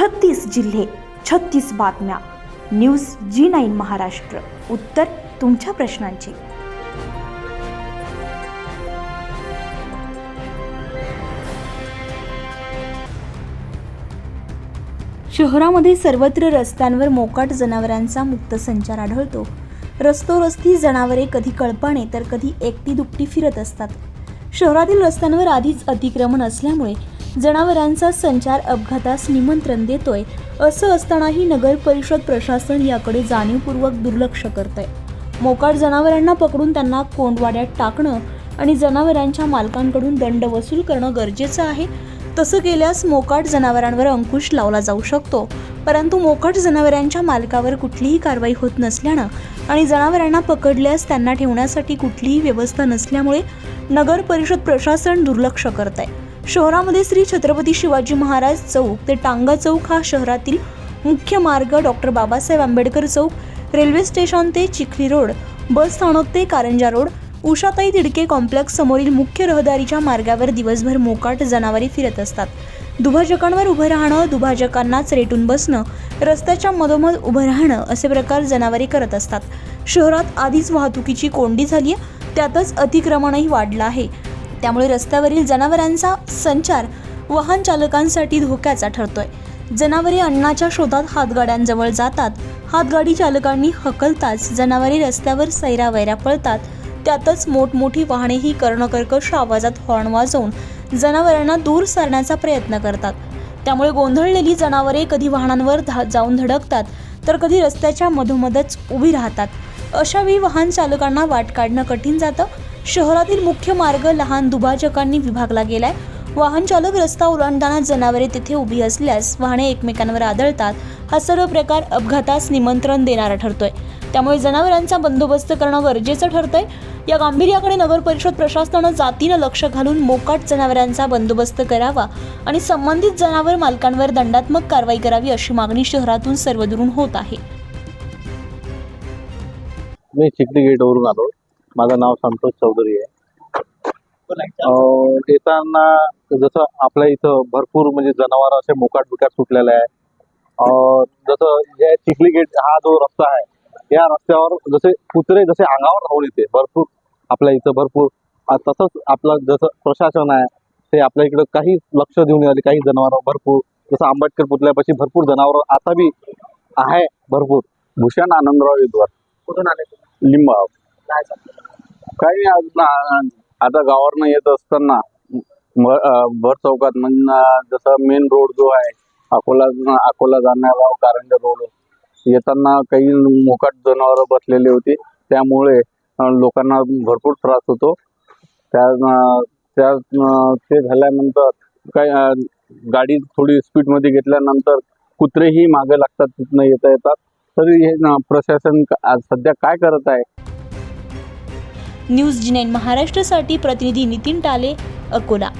छत्तीस जिल्हे छत्तीस बातम्या. News G nine Maharashtra. उत्तर तुमच्या प्रश्नांची. शहरामध्ये सर्वत्र रस्त्यांवर मोकाट जनावरांचा मुक्त संचार आढळतो. रस्तोरस्ती जनावरे कधी कळपाने तर कधी एकटी दुपटी फिरत असतात. शहरातील रस्त्यांवर आधीच अतिक्रमण असल्यामुळे जनावरांचा संचार अपघातास निमंत्रण देतोय असं असतानाही नगर परिषद प्रशासन याकडे जाणीवपूर्वक दुर्लक्ष करतंय. मोकाट जनावरांना पकडून त्यांना कोंडवाड्यात टाकणं आणि जनावरांच्या मालकांकडून दंड वसूल करणं गरजेचं आहे. तसं केल्यास मोकाट जनावरांवर अंकुश लावला जाऊ शकतो परंतु मोकाट जनावरांच्या मालकावर कुठलीही कारवाई होत नसल्यानं आणि जनावरांना पकडल्यास त्यांना ठेवण्यासाठी कुठलीही व्यवस्था नसल्यामुळे नगर परिषद प्रशासन दुर्लक्ष करत आहे शहरामध्ये श्री छत्रपती शिवाजी महाराज चौक ते टांगा चौक हा शहरातील मुख्य मार्ग डॉक्टर बाबासाहेब आंबेडकर चौक रेल्वे स्टेशन ते चिखली रोड बस स्थानक ते कारंजा रोड उषाताई तिडके कॉम्प्लेक्स समोरील मुख्य रहदारीच्या मार्गावर दिवसभर मोकाट जनावरे फिरत असतात. दुभाजकांवर उभं राहणं दुभाजकांनाच रेटून बसणं रस्त्याच्या मधोमध उभं राहणं असे प्रकार जनावरे करत असतात. शहरात आधीच वाहतुकीची कोंडी झाली आहे त्यातच अतिक्रमणही वाढलं आहे. त्यामुळे रस्त्यावरील जनावरांचा संचार वाहन चालकांसाठी धोक्याचा ठरतोय. जनावरे अन्नाच्या शोधात हातगाड्यांजवळ जातात. हातगाडी चालकांनी हकलताच जनावरे रस्त्यावर सैरावैरा पळतात. त्यातच मोठमोठी वाहनेही कर्णकर्कश आवाजात हॉर्न वाजवून जनावरांना दूर सरण्याचा प्रयत्न करतात. त्यामुळे गोंधळलेली जनावरे कधी वाहनांवर धा जाऊन धडकतात तर कधी रस्त्याच्या मधोमधच उभी राहतात. अशावेळी वाहन चालकांना वाट काढणं कठीण जातं. शहरातील मुख्य मार्ग लहान दुभाजकांनी विभागला गेलाय. वाहन चालक रस्ता ओलांडताना जनावरे तिथे उभी असल्यास वाहने एकमेकांवर आदळतात. हा सर्व प्रकार अपघातास निमंत्रण देणारा ठरतोय. त्यामुळे जनावरांचा बंदोबस्त करणं गरजेचं ठरतंय. या गांभीर्याकडे नगर परिषद प्रशासनानं जातीनं लक्ष घालून मोकाट जनावरांचा बंदोबस्त करावा आणि संबंधित जनावर मालकांवर दंडात्मक कारवाई करावी अशी मागणी शहरातून सर्वदूरून होत आहे. मी चिखली गेटवरून आलो माझं नाव संतोष चौधरी आहे. येताना जसं आपल्या इथं भरपूर म्हणजे जनावर असे मोकाट बिकाट सुटलेले आहे. जसं जे चिखली गेट हा जो रस्ता आहे या रस्त्यावर जसे कुत्रे जसे अंगावर धावून येते भरपूर आपल्या इथं भरपूर. तसंच आपलं जसं प्रशासन आहे ते आपल्या इकडं काही लक्ष देऊन राहिले काही जनावर भरपूर. जसं आंबेडकर पुतळ्यापाशी भरपूर जनावर आता बी आहे भरपूर. भूषण आनंदराव युद्धवर कुठून आले लिंबाव काय काही नाही आज ना- आता गावावरनं येत असताना म- अं, भर चौकात म्हणजे जसं मेन रोड जो आहे अकोला अकोला जाणारा कारंजा रोड येताना काही मोकाट जनावरं बसलेली होती. त्यामुळे अं, लोकांना भरपूर त्रास होतो. त्या अं, त्या अं, ते झाल्यानंतर काही अं, गाडी थोडी स्पीडमध्ये घेतल्यानंतर कुत्रेही मागे लागतात तिथनं येता येतात तरी हे ना प्रशासन आज सध्या काय करत आहे? न्यूज जी नाईन महाराष्ट्रासाठी प्रतिनिधी नितीन टाले अकोला.